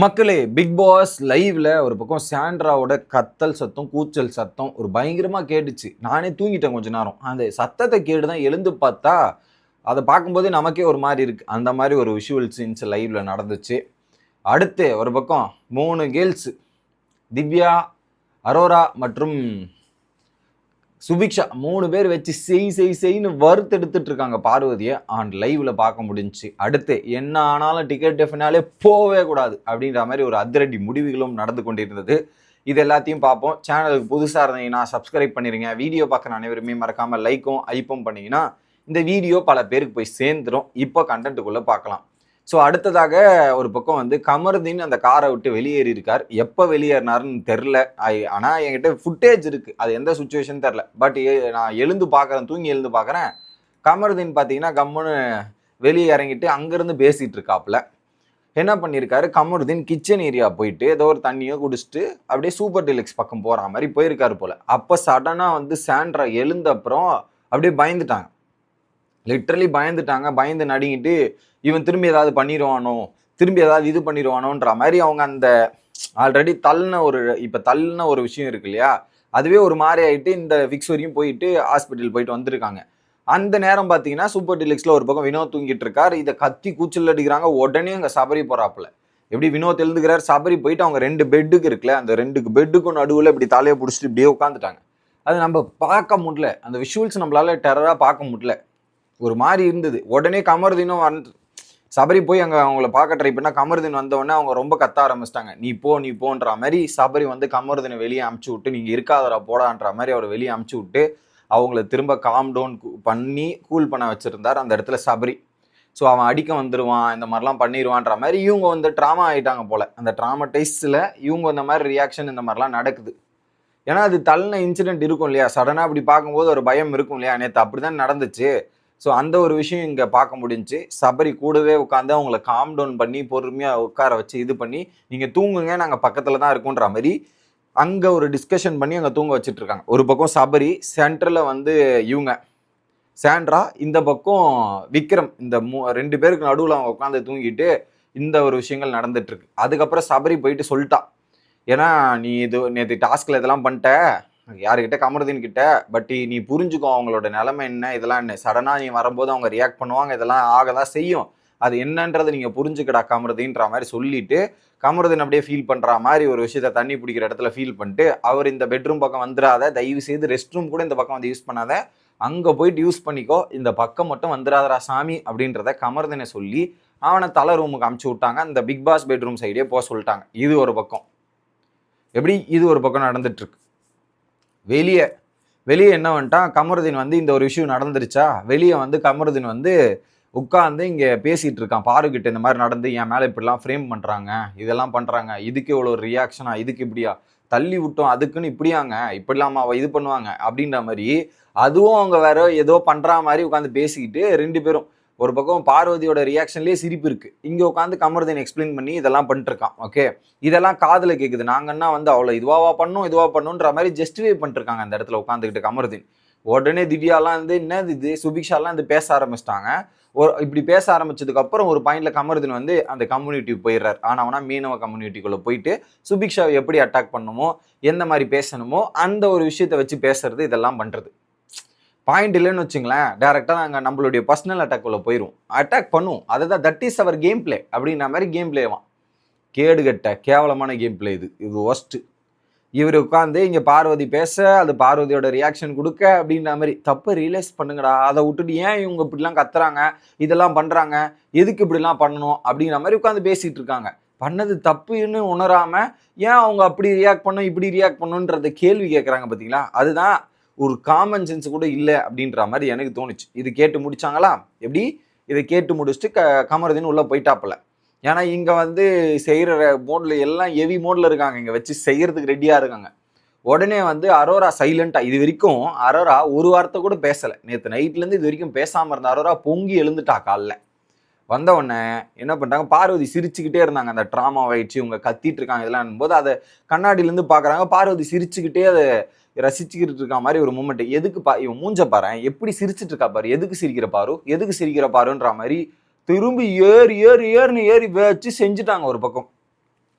மக்களே big pass லைவ்ல ஒரு பக்கம் சாண்ட்ராவோட கத்தல் சத்தம் கூச்சல் சத்தம் ஒரு பயங்கரமா கேட்டுச்சு. நானே தூங்கிட்டேன் கொஞ்ச நேரம். அந்த சத்தத்தை கேட்டு தான் எழுந்து பார்த்தா அதை பார்க்கும்போது நமக்கே ஒரு மாதிரி இருக்கு. அந்த மாதிரி ஒரு விஷுவல் சீன்ஸ் லைவ்ல நடந்துச்சு. அடுத்து ஒரு பக்கம் மூணு கேர்ள்ஸ் திவ்யா அரோரா மற்றும் சுபிக்ஷா மூணு பேர் வச்சு செய் செய் செய்ன்னு வறுத்தெடுத்துட்டு இருக்காங்க பார்வதியை. ஆன் லைவ்ல பார்க்க முடிஞ்சிச்சு. அடுத்து என்ன ஆனாலும் டிக்கெட் டெஃபினாலே போவே கூடாது அப்படின்ற மாதிரி ஒரு அதிரடி முடிவுகளும் நடந்து கொண்டிருந்தது. இது எல்லாத்தையும் பார்ப்போம். சேனலுக்கு புதுசாக இருந்தீங்கன்னா சப்ஸ்கிரைப் பண்ணிடுங்க வீடியோ பார்க்குற அனைவருமே மறக்காமல் லைக்கும் ஐப்பும் பண்ணிங்கன்னா இந்த வீடியோ பல பேருக்கு போய் சேர்ந்துடும் இப்போ கண்டென்ட்டுக்குள்ளே பார்க்கலாம். ஸோ அடுத்ததாக ஒரு பக்கம் வந்து கமருதீன் அந்த காரை விட்டு வெளியேறி இருக்கார் எப்போ வெளியேறினாருன்னு தெரில. ஆனால் என்கிட்ட ஃபுட்டேஜ் இருக்குது அது எந்த சுச்சுவேஷன் தெரில. பட் நான் எழுந்து பார்க்குறேன் தூங்கி எழுந்து பார்க்குறேன். கமருதீன் பார்த்தீங்கன்னா கம்முன்னு வெளியே இறங்கிட்டு அங்கேருந்து பேசிகிட்டு இருக்காப்புல. என்ன பண்ணியிருக்காரு? கமருதீன் கிச்சன் ஏரியா போயிட்டு ஏதோ ஒரு தண்ணியோ குடிச்சிட்டு அப்படியே சூப்பர் டீலக்ஸ் பக்கம் போகிற மாதிரி போயிருக்காரு போல். அப்போ சடனாக வந்து சாண்ட்ரா எழுந்த அப்புறம் அப்படியே பயந்துட்டாங்க. லிட்ரலி பயந்துட்டாங்க. பயந்து நடுங்கிட்டு இவன் திரும்பி ஏதாவது பண்ணிடுவானோ திரும்பி ஏதாவது இது பண்ணிடுவானோன்ற மாதிரி அவங்க அந்த ஆல்ரெடி தள்ளின ஒரு இப்போ தள்ளின ஒரு விஷயம் இருக்கு இல்லையா? அதுவே ஒரு மாதிரி ஆகிட்டு இந்த ஃபிக்ஸ் வரையும் போயிட்டு ஹாஸ்பிட்டல் போயிட்டு வந்திருக்காங்க. அந்த நேரம் பார்த்தீங்கன்னா சூப்பர் டீலக்ஸில் ஒரு பக்கம் வினோத் தூங்கிட்டு இருக்கார். இதை கத்தி கூச்சல் அடிக்கிறாங்க. உடனே அங்கே சபரி போகிறாப்புல எப்படி வினோத் எழுதுகிறார் சபரி போயிட்டு அவங்க ரெண்டு பெட்டுக்கு இருக்குல்ல அந்த ரெண்டு பெட்டுக்கும் நடுவில் இப்படி தலையை பிடிச்சிட்டு இப்படியே உட்காந்துட்டாங்க அது நம்ம பார்க்க முடியல. அந்த விஷுவல்ஸ் நம்மளால டெரராக பார்க்க முடியல. ஒரு மாதிரி இருந்தது. உடனே கமருதீனும் வந்து சபரி போய் அங்கே அவங்கள பார்க்க ட்ரை பண்ணால் கமருதீன் வந்தவொடனே அவங்க ரொம்ப கத்த ஆரம்பிச்சிட்டாங்க. நீ போ நீ போன்ற மாதிரி சபரி வந்து கமருதீனை வெளியே அமுச்சு விட்டு நீங்கள் இருக்காதரா போடான்ற மாதிரி அவர் வெளியே அமுச்சு விட்டு அவங்கள திரும்ப காம் டவுன் பண்ணி கூல் பண்ண வச்சுருந்தார் அந்த இடத்துல சபரி. ஸோ அவன் அடிக்க வந்துடுவான் இந்த மாதிரிலாம் பண்ணிடுவான்ற மாதிரி இவங்க வந்து ட்ராமா ஆகிட்டாங்க போல். அந்த ட்ராமடைஸில் இவங்க இந்த மாதிரி ரியாக்ஷன் இந்த மாதிரிலாம் நடக்குது. ஏன்னா அது தள்ளின இன்சிடென்ட் இருக்கும் இல்லையா? சடனாக அப்படி பார்க்கும்போது ஒரு பயம் இருக்கும் இல்லையா? நேற்று அப்படி தான் நடந்துச்சு. ஸோ அந்த ஒரு விஷயம் இங்கே பார்க்க முடிஞ்சு சபரி கூடவே உட்காந்து அவங்கள காம் டவுன் பண்ணி பொறுமையாக உட்கார வச்சு இது பண்ணி நீங்கள் தூங்குங்க நாங்கள் பக்கத்தில் தான் இருக்கோன்ற மாதிரி அங்கே ஒரு டிஸ்கஷன் பண்ணி அங்கே தூங்க வச்சுட்ருக்காங்க ஒரு பக்கம் சபரி சென்டரில் வந்து இவங்க. சாண்ட்ரா இந்த பக்கம் விக்ரம் இந்த மூ ரெண்டு பேருக்கு நடுவில் அவங்க உட்காந்து தூங்கிட்டு இந்த ஒரு விஷயங்கள் நடந்துட்டுருக்கு அதுக்கப்புறம் சபரி போயிட்டு சொல்லிட்டா. ஏன்னா நீ இது நேற்று டாஸ்கில் இதெல்லாம் பண்ணிட்ட. யாருக்கிட்ட கமருதீன் கிட்ட பட் நீ புரிஞ்சுக்கோ அவங்களோட நிலைமை என்ன? இதெல்லாம் என்ன? சடனாக நீ வரும்போது அவங்க ரியாக்ட் பண்ணுவாங்க இதெல்லாம் ஆக தான் செய்யும். அது என்னன்றதை நீங்கள் புரிஞ்சுக்கடா கமருதின்ற மாதிரி சொல்லிட்டு கமருதீன் அப்படியே ஃபீல் பண்ணுற மாதிரி ஒரு விஷயத்த தண்ணி பிடிக்கிற இடத்துல ஃபீல் பண்ணிட்டு அவர் இந்த பெட்ரூம் பக்கம் வந்துடாத தயவு செய்து ரெஸ்ட் ரூம் கூட இந்த பக்கம் வந்து யூஸ் பண்ணாத. அங்கே போயிட்டு யூஸ் பண்ணிக்கோ. இந்த பக்கம் மட்டும் வந்துடாதரா சாமி அப்படின்றத கமர்தனை சொல்லி அவனை தலை ரூமுக்கு அமுச்சு விட்டாங்க. அந்த பிக் பாஸ் பெட்ரூம் சைடே போக சொல்லிட்டாங்க. இது ஒரு பக்கம். எப்படி? இது ஒரு பக்கம் நடந்துட்டுருக்கு வெளியே வெளியே என்ன வந்துட்டான்? கமருதீன் வந்து இந்த ஒரு விஷயம் நடந்துருச்சா? வெளியே வந்து கமருதீன் வந்து உட்காந்து இங்கே பேசிகிட்டு இருக்கான். பாருக்கிட்ட இந்த மாதிரி நடந்து என் மேலே இப்படிலாம் ஃப்ரேம் பண்ணுறாங்க இதெல்லாம் பண்ணுறாங்க இதுக்கு இவ்வளோ ரியாக்ஷனா இதுக்கு இப்படியா? தள்ளி விட்டோம். அதுக்குன்னு இப்படியாங்க? இப்படிலாம்? அவள் இது பண்ணுவாங்க. அப்படின்ற மாதிரி. அதுவும் அவங்க வேற ஏதோ பண்ணுற மாதிரி உட்காந்து பேசிக்கிட்டு ரெண்டு பேரும் ஒரு பக்கம் பார்வதியோட ரியாக்ஷன்லேயே சிரிப்பு இருக்குது இங்கே உட்காந்து கமர்தன் எக்ஸ்பிளைன் பண்ணி இதெல்லாம் பண்ணிட்டுருக்கான் ஓகே இதெல்லாம் காதில் கேட்குது நாங்கன்னா வந்து அவ்வளோ இதுவாவா பண்ணும் இதுவாக பண்ணுன்ற மாதிரி ஜஸ்டிஃபை பண்ணிட்டுருக்காங்க அந்த இடத்துல உட்காந்துக்கிட்டு கமர்தீன். உடனே திவ்யாலாம் வந்து என்னது இது? சுபிக்ஷாலாம் வந்து பேச ஆரம்பிச்சிட்டாங்க. ஒரு இப்படி பேச ஆரம்பிச்சதுக்கப்புறம் ஒரு பாயிண்டில் கமருதீன் வந்து அந்த கம்யூனிட்டி ஆனால் ஆனா மீனவ கம்யூனிட்டிக்குள்ளே போயிட்டு சுபிக்ஷாவை எப்படி அட்டாக் பண்ணணுமோ எந்த மாதிரி பேசணுமோ அந்த ஒரு விஷயத்தை வச்சு பேசுறது இதெல்லாம் பண்ணுறது பாயிண்ட் இல்லைன்னு வச்சுங்களேன் டேரெக்டாக நாங்கள் நம்மளுடைய பர்சனல் அட்டாக்குள்ளே போயிடும் அட்டாக் பண்ணுவோம். அதுதான் that is our game play அப்படின்ற மாதிரி கேம் பிளேவான் கேடுகட்ட கேவலமான கேம் பிளே இது. இது ஒஸ்ட்டு இவர் உட்காந்து இங்கே பார்வதி பேச அது பார்வதியோட ரியாக்ஷன் கொடுக்க அப்படின்ற மாதிரி. தப்பை ரியலைஸ் பண்ணுங்கடா. அதை விட்டுட்டு ஏன் இவங்க இப்படிலாம் கத்துறாங்க? இதெல்லாம் பண்ணுறாங்க எதுக்கு இப்படிலாம் பண்ணணும்? அப்படிங்கிற மாதிரி உட்காந்து பேசிகிட்டு இருக்காங்க. பண்ணது தப்புன்னு உணராமல் ஏன் அவங்க அப்படி ரியாக்ட் பண்ணும் இப்படி ரியாக்ட் பண்ணுன்றத கேள்வி கேட்குறாங்க பார்த்தீங்களா அதுதான் ஒரு காமன் சென்ஸ் கூட இல்லை அப்படின்ற மாதிரி எனக்கு தோணுச்சு. இது கேட்டு முடிச்சாங்களா? எப்படி? இதை கேட்டு முடிச்சுட்டு க கமருதீன் உள்ளே போயிட்டாப்புல. ஏன்னா இங்கே வந்து செய்கிற மோடில் எல்லாம் ஹெவி மோடில் இருக்காங்க. இங்கே வச்சு செய்கிறதுக்கு ரெடியாக இருக்காங்க. உடனே வந்து அரோரா சைலண்ட்டாக இது வரைக்கும் அரோரா ஒரு வார்த்தை கூட பேசலை. நேற்று நைட்லேருந்து இது வரைக்கும் பேசாமல் இருந்த அரோரா பொங்கி எழுந்துட்டா காலில். வந்த உடனே என்ன பண்ணிட்டாங்க? பார்வதி சிரிச்சுக்கிட்டே இருந்தாங்க. அந்த ட்ராமா ஆயிடுச்சு இவங்க கத்திட்டு இருக்காங்க இதெல்லாம் போது அதை கண்ணாடியிலேருந்து பார்க்குறாங்க. பார்வதி சிரிச்சுக்கிட்டே அதை ரசிச்சுக்கிட்டு இருக்க மாதிரி ஒரு மூமெண்ட் எதுக்கு பா இவன் மூஞ்ச பாரு எப்படி சிரிச்சிட்டு இருக்கா பாரு எதுக்கு சிரிக்கிற பாரு எதுக்கு சிரிக்கிற பாருன்ற மாதிரி திரும்பி ஏறி ஏறி ஏறின்னு ஏறி வச்சு செஞ்சுட்டாங்க ஒரு பக்கம்.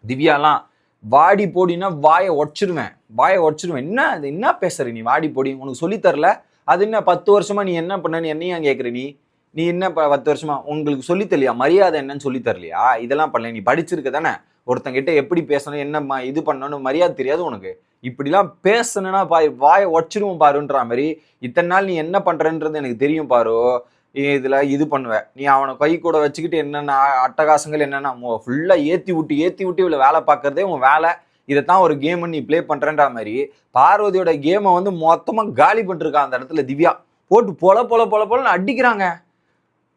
திவ்யாலாம் வாடி போடின்னா வாயை உடச்சிருவேன் வாயை உடச்சிருவேன். என்ன அது என்ன பேசுற நீ வாடி போடி உனக்கு சொல்லித் தரல? அது என்ன பத்து வருஷமா நீ என்ன பண்ணன்னு என்னையும் கேட்குற நீ? நீ என்ன ப- பத்து வருஷமா உங்களுக்கு சொல்லித்தரலையா மரியாதை என்னன்னு சொல்லித்தரலையா இதெல்லாம் பண்ணல நீ படிச்சிருக்க தானே ஒருத்தங்கிட்ட எப்படி பேசணும் என்னம்மா இது பண்ணணும் மரியாதை தெரியாது உனக்கு. இப்படிலாம் பேசணும்னா பாய் வாயை உடச்சிருவோம் பாருன்ற மாதிரி இத்தனை நாள் நீ என்ன பண்ணுறன்றது எனக்கு தெரியும் பாரு. நீ இது பண்ணுவ. நீ அவனை கை கூட வச்சுக்கிட்டு என்னென்ன அட்டகாசங்கள் என்னென்ன ஃபுல்லாக ஏற்றி விட்டு ஏற்றி விட்டு இவ்வளோ வேலை பார்க்கறதே உன் வேலை. இதைத்தான் ஒரு கேம் நீ ப்ளே பண்ணுறன்ற மாதிரி பார்வதியோட கேமை வந்து மொத்தமாக காலி பண்ணிருக்கா அந்த இடத்துல திவ்யா. போட்டு பொல பொல பொல பொலன்னு அடிக்கிறாங்க.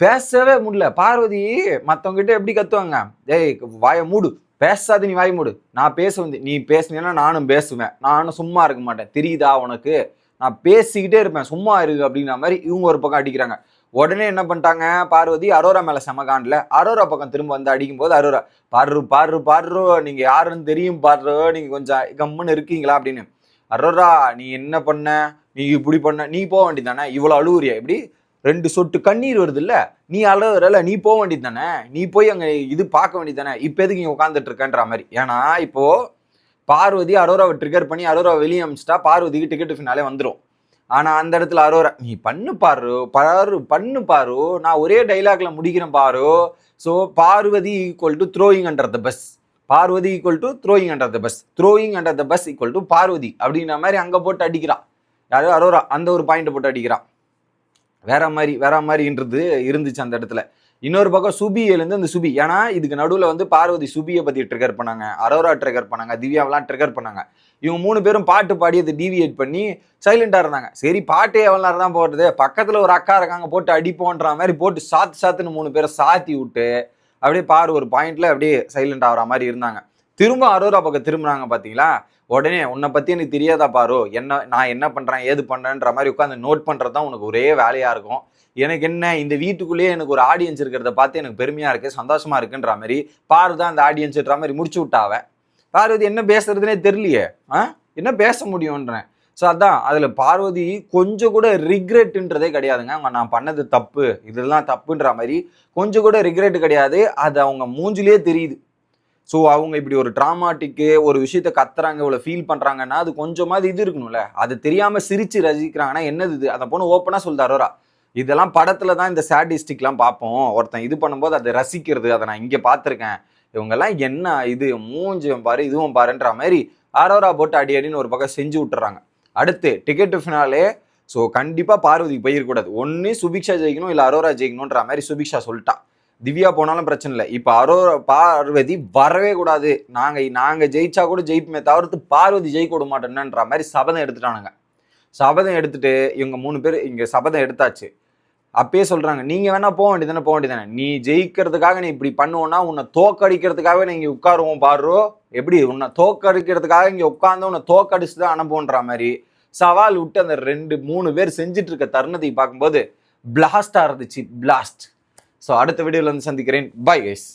பேசவே முடியல. பார்வதி மற்றவங்ககிட்ட எப்படி கத்துவாங்க? ஏய் வாயை மூடு. பேசாது நீ வாய் மூடு. நான் பேச வந்து நீ பேசுனீன்னா நானும் பேசுவேன். நானும் சும்மா இருக்க மாட்டேன். தெரியுதா உனக்கு? நான் பேசிக்கிட்டே இருப்பேன். சும்மா இருக்கு அப்படிங்கிற மாதிரி இவங்க ஒரு பக்கம் அடிக்கிறாங்க. உடனே என்ன பண்ணிட்டாங்க? பார்வதி அரோரா மேல செமகான்ல அரோரா பக்கம் திரும்ப வந்து அடிக்கும்போது அரோரா பாரு பாரு பாரு நீங்க யாருன்னு தெரியும் பாரு நீங்க கொஞ்சம் கம்முன்னு இருக்கீங்களா? அப்படின்னு. அரோரா நீ என்ன பண்ண? நீ இப்படி பண்ண? நீ போக வேண்டியதானே இவ்வளோ அழுவுறியா? இப்படி ரெண்டு சொட்டு கண்ணீர் வருது இல்லை நீ அழகுறல நீ போக வேண்டியது தானே நீ போய் அங்கே இது பார்க்க வேண்டியது தானே இப்போ எதுக்கு இங்கே உட்காந்துட்டு இருக்கன்ற மாதிரி. ஏன்னா இப்போ பார்வதி அரோராவை ட்ரிகர் பண்ணி அரோராவை வெளியே அமிச்சிட்டா பார்வதிக்கு டிக்கெட் ஃபினாலே வந்துடும் ஆனால் அந்த இடத்துல அரோரா நீ பண்ணு பாரு பாரு பண்ணு பாரு நான் ஒரே டைலாக்ல முடிக்கிறேன் பாரு. So Parvathi equal to throwing under the bus Parvathi equal to throwing under the bus throwing under the bus equal to Parvathi அப்படின்ற மாதிரி அங்கே போட்டு அடிக்கிறான். யாரோ அரோரா அந்த ஒரு பாயிண்ட் போட்டு அடிக்கிறான். வேற மாதிரி வேற மாதிரின்றது இருந்துச்சு அந்த இடத்துல. இன்னொரு பக்கம் சுபியிலேருந்து அந்த சுபி ஏன்னா இதுக்கு நடுவில் வந்து பார்வதி சுபியை பற்றி ட்ரிகர் பண்ணாங்க அரோரா ட்ரிகர் பண்ணாங்க திவ்யாவெல்லாம் ட்ரிகர் பண்ணாங்க. இவங்க மூணு பேரும் பாட்டு பாடி அதை டீவியேட் பண்ணி சைலண்டாக இருந்தாங்க. சரி பாட்டே எவ்வளோ நேரம் தான் போடுறது. பக்கத்தில் ஒரு அக்கா இருக்காங்க போட்டு அடிப்போன்ற மாதிரி போட்டு சாத்து சாத்துன்னு மூணு பேரை சாத்தி விட்டு அப்படியே பாரு ஒரு பாயிண்ட்ல அப்படியே சைலண்ட் ஆகிற மாதிரி இருந்தாங்க. திரும்ப அரோரா பக்கம் திரும்பினாங்க பார்த்தீங்களா உடனே உன்னை பற்றி எனக்கு தெரியாதா பாரு. என்ன நான் என்ன பண்ணுறேன் ஏது பண்ணுறேன்ற மாதிரி உட்காந்து நோட் பண்ணுறது தான் உனக்கு ஒரே வேலையாக இருக்கும். எனக்கு என்ன இந்த வீட்டுக்குள்ளேயே எனக்கு ஒரு ஆடியன்ஸ் இருக்கிறத பார்த்து எனக்கு பெருமையாக இருக்குது சந்தோஷமாக இருக்குன்ற மாதிரி பாரு தான் அந்த ஆடியன்ஸ்ன்ற மாதிரி முடிச்சு விட்டாவ. பார்வதி என்ன பேசுறதுனே தெரியலையே. ஆ? என்ன பேச முடியும்ன்றேன். ஸோ அதான் அதில் பார்வதி கொஞ்சம் கூட ரிக்ரெட்டுன்றதே கிடையாதுங்க. அவங்க நான் பண்ணது தப்பு இதெல்லாம் தப்புன்ற மாதிரி கொஞ்சம் கூட ரிக்ரெட் கிடையாது. அது அவங்க மூஞ்சிலே தெரியுது. ஸோ அவங்க இப்படி ஒரு ட்ராமாட்டிக்கு ஒரு விஷயத்த கத்துறாங்க இவ்வளோ ஃபீல் பண்ணுறாங்கன்னா அது கொஞ்சமாவது இது இருக்கணும்ல. அது தெரியாமல் சிரிச்சு ரசிக்கிறாங்கன்னா என்னது இது? அதை பொண்ணு ஓப்பனாக சொல்லுது அரோரா. இதெல்லாம் படத்தில் தான் இந்த சாடிஸ்டிக்லாம் பார்ப்போம். ஒருத்தன் இது பண்ணும்போது அதை ரசிக்கிறது அதை நான் இங்கே பார்த்துருக்கேன். இவங்கெல்லாம் என்ன இது? மூஞ்சும் பாரு இதுவும் பாருன்ற மாதிரி அரோரா போட்டு அடி அடின்னு ஒரு பக்கம் செஞ்சு விட்டுறாங்க. அடுத்து டிக்கெட்டு ஃபினாலே ஸோ கண்டிப்பாக பார்வதிக்கு போயிருக்கூடாது ஒன்று சுபிக்ஷா ஜெயிக்கணும் இல்லை அரோரா ஜெயிக்கணுன்ற மாதிரி சுபிக்ஷா சொல்லிட்டா. திவ்யா போனாலும் பிரச்சனை இல்லை. இப்போ அரோரா பார்வதி வரவே கூடாது. நாங்கள் நாங்கள் ஜெயிச்சா கூட ஜெயிப்புமே தவிர்த்து பார்வதி ஜெயிக்க விட மாட்டோம்ன்ற மாதிரி சபதம் எடுத்துட்டானுங்க. சபதம் எடுத்துட்டு இவங்க மூணு பேர் இங்கே சபதம் எடுத்தாச்சு. அப்பயே சொல்கிறாங்க நீங்கள் வேணால் போக வேண்டியதானே போக வேண்டியதானே நீ ஜெயிக்கிறதுக்காக நீ இப்படி பண்ணுவோன்னா உன்னை தோக்கடிக்கிறதுக்காகவே நீங்க உட்காருவோம் பாடுறோ எப்படி உன்னை தோக்கடிக்கிறதுக்காக இங்கே உட்காந்து உன்னை தோக்கடிச்சு தான் அனுப்புன்ற மாதிரி சவால் விட்டு அந்த ரெண்டு மூணு பேர் செஞ்சிட்டு இருக்க தருணத்தை பார்க்கும்போது பிளாஸ்டாக இருந்துச்சு பிளாஸ்ட் ஸோ அடுத்த வீடியோவில் வந்து சந்திக்கிறேன். Bye guys